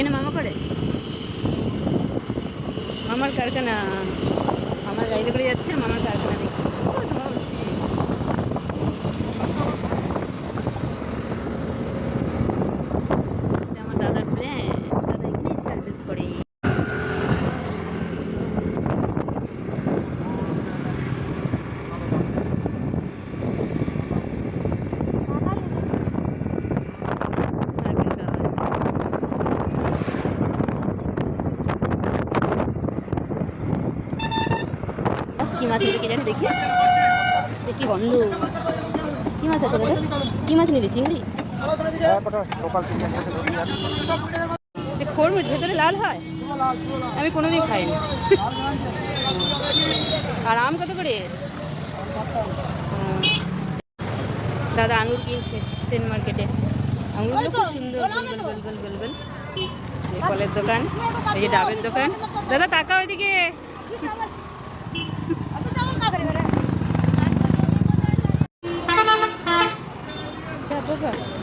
এখানে মামা করে? মামার কারখানা, আমার গাড়িতে করে যাচ্ছে, মামার কারখানা দেখছি। আমার দাদার দাদা সার্ভিস কি মাছ এটা কে জানি দেখি। কি গন্ধ। কি মাছ আছে দাদা কি মাছ নিবি, চিংড়ি? খরমুজ, ভেতরে লাল হয়? আমি কোনোদিন খাইনি। আর আম কত করে? দাদা আঙুর কিনছে সেন মার্কেটে। আঙুরগুলো খুব সুন্দর, গোল গোল ফলের দোকান এই ডাবের দোকান। দাদা তাকাও এদিকে। надо.